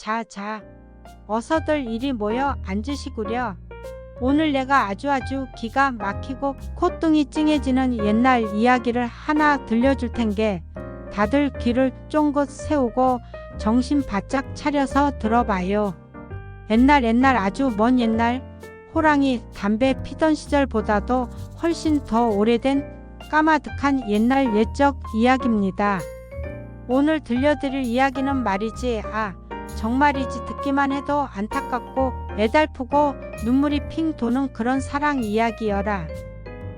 자, 자. 어서들 이리 모여 앉으시구려. 오늘 내가 아주 아주 기가 막히고 콧등이 찡해지는 옛날 이야기를 하나 들려줄 텐게 다들 귀를 쫑긋 세우고 정신 바짝 차려서 들어봐요. 옛날 옛날 아주 먼 옛날 호랑이 담배 피던 시절보다도 훨씬 더 오래된 까마득한 옛날 옛적 이야기입니다. 오늘 들려드릴 이야기는 말이지 아 정말이지 듣기만 해도 안타깝고 애달프고 눈물이 핑 도는 그런 사랑 이야기여라.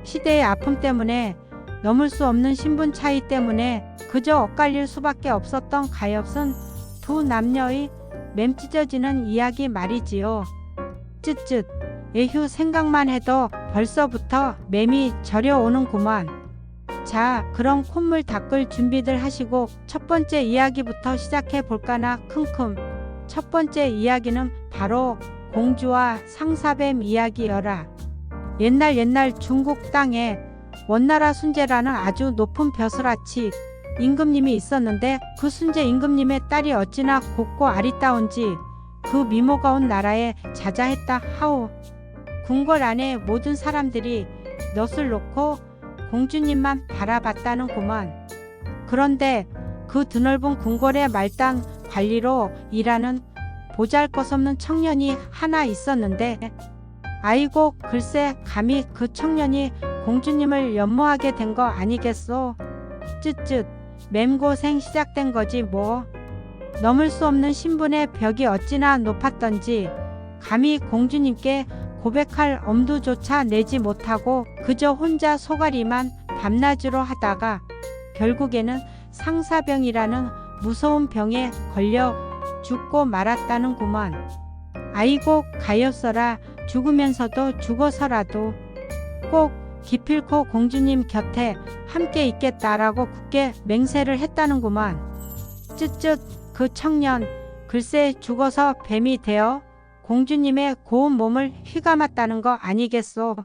시대의 아픔 때문에 넘을 수 없는 신분 차이 때문에 그저 엇갈릴 수밖에 없었던 가엾은 두 남녀의 맴 찢어지는 이야기 말이지요. 쯧쯧 에휴 생각만 해도 벌써부터 맴이 저려오는구만. 자, 그럼 콧물 닦을 준비들 하시고 첫 번째 이야기부터 시작해 볼까나 킁킁. 첫 번째 이야기는 바로 공주와 상사뱀 이야기여라. 옛날 옛날 중국 땅에 원나라 순제라는 아주 높은 벼슬아치 임금님이 있었는데 그 순제 임금님의 딸이 어찌나 곱고 아리따운지 그 미모가 온 나라에 자자했다 하오. 궁궐 안에 모든 사람들이 넛을 놓고 공주님만 바라봤다는구먼. 그런데 그 드넓은 궁궐의 말단 관리로 일하는 보잘것없는 청년이 하나 있었는데 아이고 글쎄 감히 그 청년이 공주님을 연모하게 된 거 아니겠소? 쯧쯧 맴고생 시작된 거지 뭐. 넘을 수 없는 신분의 벽이 어찌나 높았던지 감히 공주님께 고백할 엄두조차 내지 못하고 그저 혼자 소가리만 밤낮으로 하다가 결국에는 상사병이라는 무서운 병에 걸려 죽고 말았다는구먼. 아이고 가엾어라 죽으면서도 죽어서라도 꼭 기필코 공주님 곁에 함께 있겠다라고 굳게 맹세를 했다는구만. 쯧쯧 그 청년 글쎄 죽어서 뱀이 되어 공주님의 고운 몸을 휘감았다는 거 아니겠소.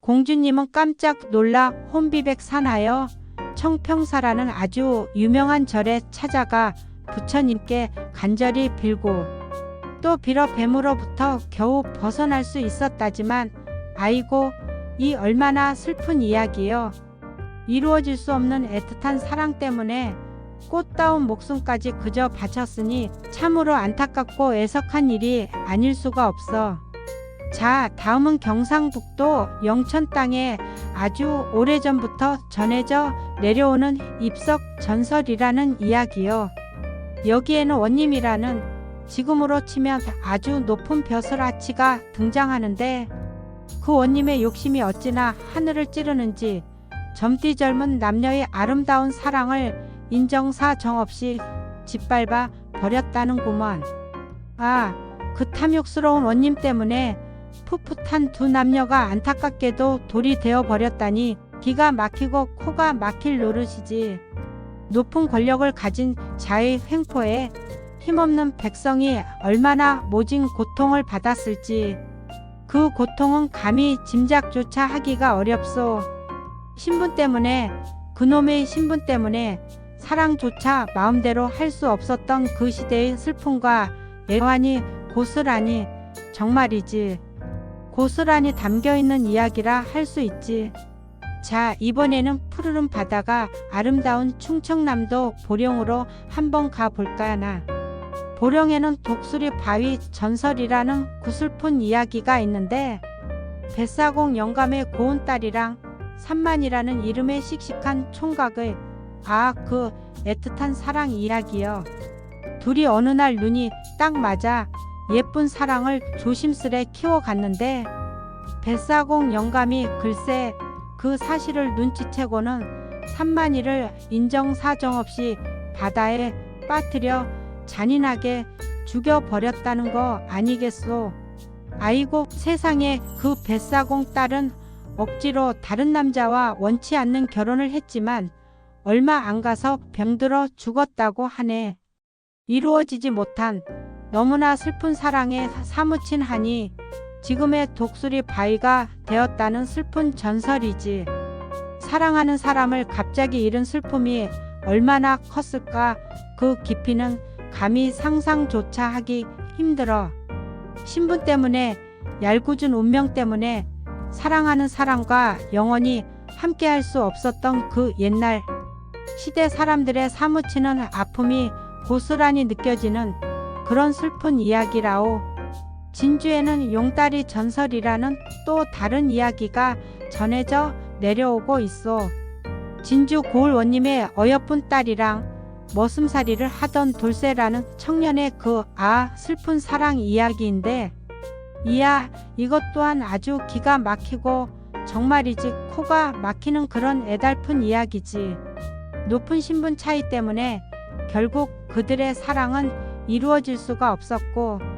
공주님은 깜짝 놀라 혼비백 산하여 청평사라는 아주 유명한 절에 찾아가 부처님께 간절히 빌고 또 빌어 뱀으로부터 겨우 벗어날 수 있었다지만 아이고 이 얼마나 슬픈 이야기요. 이루어질 수 없는 애틋한 사랑 때문에 꽃다운 목숨까지 그저 바쳤으니 참으로 안타깝고 애석한 일이 아닐 수가 없어. 자, 다음은 경상북도 영천 땅에 아주 오래전부터 전해져 내려오는 입석 전설이라는 이야기요. 여기에는 원님이라는 지금으로 치면 아주 높은 벼슬아치가 등장하는데 그 원님의 욕심이 어찌나 하늘을 찌르는지 젊디 젊은 남녀의 아름다운 사랑을 인정사 정없이 짓밟아 버렸다는구먼. 아, 그 탐욕스러운 원님 때문에 풋풋한 두 남녀가 안타깝게도 돌이 되어 버렸다니 기가 막히고 코가 막힐 노릇이지. 높은 권력을 가진 자의 횡포에 힘없는 백성이 얼마나 모진 고통을 받았을지 그 고통은 감히 짐작조차 하기가 어렵소. 신분 때문에 그놈의 신분 때문에 사랑조차 마음대로 할 수 없었던 그 시대의 슬픔과 애환이 고스란히 정말이지 고스란히 담겨 있는 이야기라 할 수 있지. 자, 이번에는 푸르른 바다가 아름다운 충청남도 보령으로 한번 가 볼까나. 보령에는 독수리 바위 전설이라는 구슬픈 이야기가 있는데 뱃사공 영감의 고운 딸이랑 산만이라는 이름의 씩씩한 총각의 아 그 애틋한 사랑 이야기요. 둘이 어느 날 눈이 딱 맞아 예쁜 사랑을 조심스레 키워갔는데 뱃사공 영감이 글쎄 그 사실을 눈치채고는 산만이를 인정사정 없이 바다에 빠뜨려 잔인하게 죽여버렸다는 거 아니겠소. 아이고 세상에 그 뱃사공 딸은 억지로 다른 남자와 원치 않는 결혼을 했지만 얼마 안 가서 병들어 죽었다고 하네. 이루어지지 못한 너무나 슬픈 사랑에 사무친 하니 지금의 독수리 바위가 되었다는 슬픈 전설이지. 사랑하는 사람을 갑자기 잃은 슬픔이 얼마나 컸을까 그 깊이는 감히 상상조차 하기 힘들어. 신분 때문에 얄궂은 운명 때문에 사랑하는 사람과 영원히 함께할 수 없었던 그 옛날 시대 사람들의 사무치는 아픔이 고스란히 느껴지는 그런 슬픈 이야기라오. 진주에는 용다리 전설이라는 또 다른 이야기가 전해져 내려오고 있어. 진주 고을 원님의 어여쁜 딸이랑 머슴살이를 하던 돌쇠라는 청년의 그 아 슬픈 사랑 이야기인데 이야 이것 또한 아주 기가 막히고 정말이지 코가 막히는 그런 애달픈 이야기지. 높은 신분 차이 때문에 결국 그들의 사랑은 이루어질 수가 없었고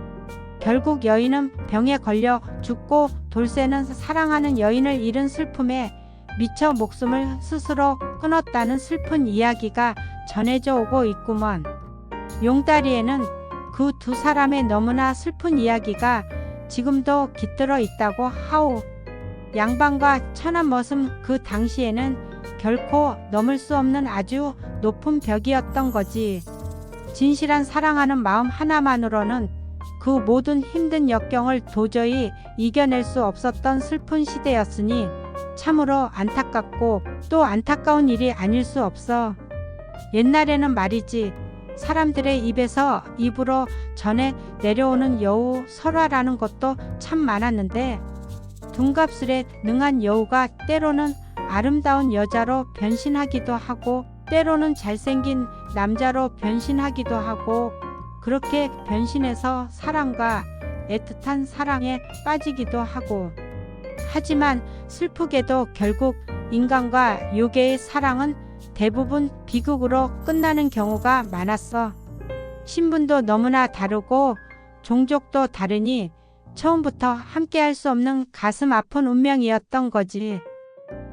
결국 여인은 병에 걸려 죽고 돌쇠는 사랑하는 여인을 잃은 슬픔에 미쳐 목숨을 스스로 끊었다는 슬픈 이야기가 전해져 오고 있구먼. 용다리에는 그 두 사람의 너무나 슬픈 이야기가 지금도 깃들어 있다고 하오. 양반과 천한 머슴 그 당시에는 결코 넘을 수 없는 아주 높은 벽이었던 거지. 진실한 사랑하는 마음 하나만으로는 그 모든 힘든 역경을 도저히 이겨낼 수 없었던 슬픈 시대였으니 참으로 안타깝고 또 안타까운 일이 아닐 수 없어. 옛날에는 말이지 사람들의 입에서 입으로 전해 내려오는 여우 설화라는 것도 참 많았는데 둔갑술에 능한 여우가 때로는 아름다운 여자로 변신하기도 하고 때로는 잘생긴 남자로 변신하기도 하고 그렇게 변신해서 사랑과 애틋한 사랑에 빠지기도 하고 하지만 슬프게도 결국 인간과 요괴의 사랑은 대부분 비극으로 끝나는 경우가 많았어. 신분도 너무나 다르고 종족도 다르니 처음부터 함께할 수 없는 가슴 아픈 운명이었던 거지.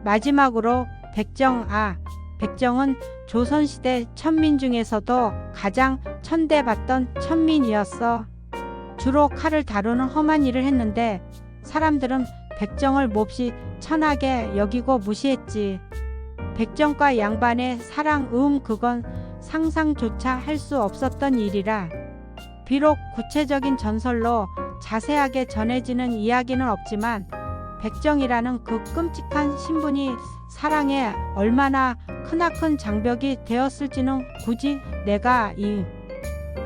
마지막으로 백정 아 백정은 조선시대 천민 중에서도 가장 천대받던 천민이었어. 주로 칼을 다루는 험한 일을 했는데 사람들은 백정을 몹시 천하게 여기고 무시했지. 백정과 양반의 사랑 음 그건 상상조차 할 수 없었던 일이라. 비록 구체적인 전설로 자세하게 전해지는 이야기는 없지만 백정이라는 그 끔찍한 신분이 사랑에 얼마나 크나큰 장벽이 되었을지는 굳이 내가 이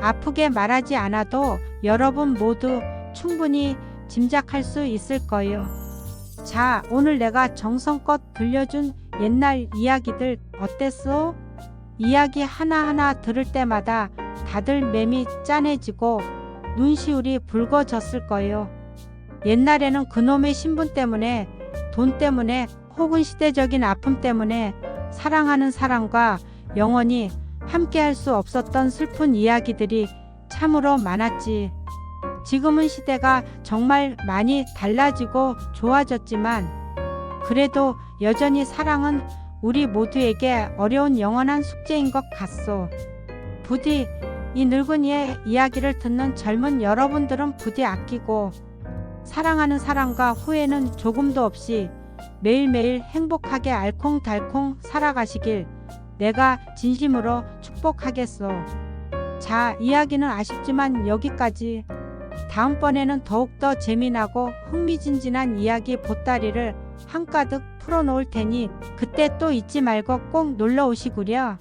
아프게 말하지 않아도 여러분 모두 충분히 짐작할 수 있을 거예요. 자, 오늘 내가 정성껏 들려준 옛날 이야기들 어땠어? 이야기 하나하나 들을 때마다 다들 맴이 짠해지고 눈시울이 붉어졌을 거예요. 옛날에는 그놈의 신분 때문에 돈 때문에 혹은 시대적인 아픔 때문에 사랑하는 사람과 영원히 함께할 수 없었던 슬픈 이야기들이 참으로 많았지. 지금은 시대가 정말 많이 달라지고 좋아졌지만 그래도 여전히 사랑은 우리 모두에게 어려운 영원한 숙제인 것 같소. 부디 이 늙은이의 이야기를 듣는 젊은 여러분들은 부디 아끼고 사랑하는 사람과 후회는 조금도 없이 매일매일 행복하게 알콩달콩 살아가시길 내가 진심으로 축복하겠소. 자, 이야기는 아쉽지만 여기까지. 다음번에는 더욱더 재미나고 흥미진진한 이야기 보따리를 한가득 풀어놓을 테니 그때 또 잊지 말고 꼭 놀러 오시구려.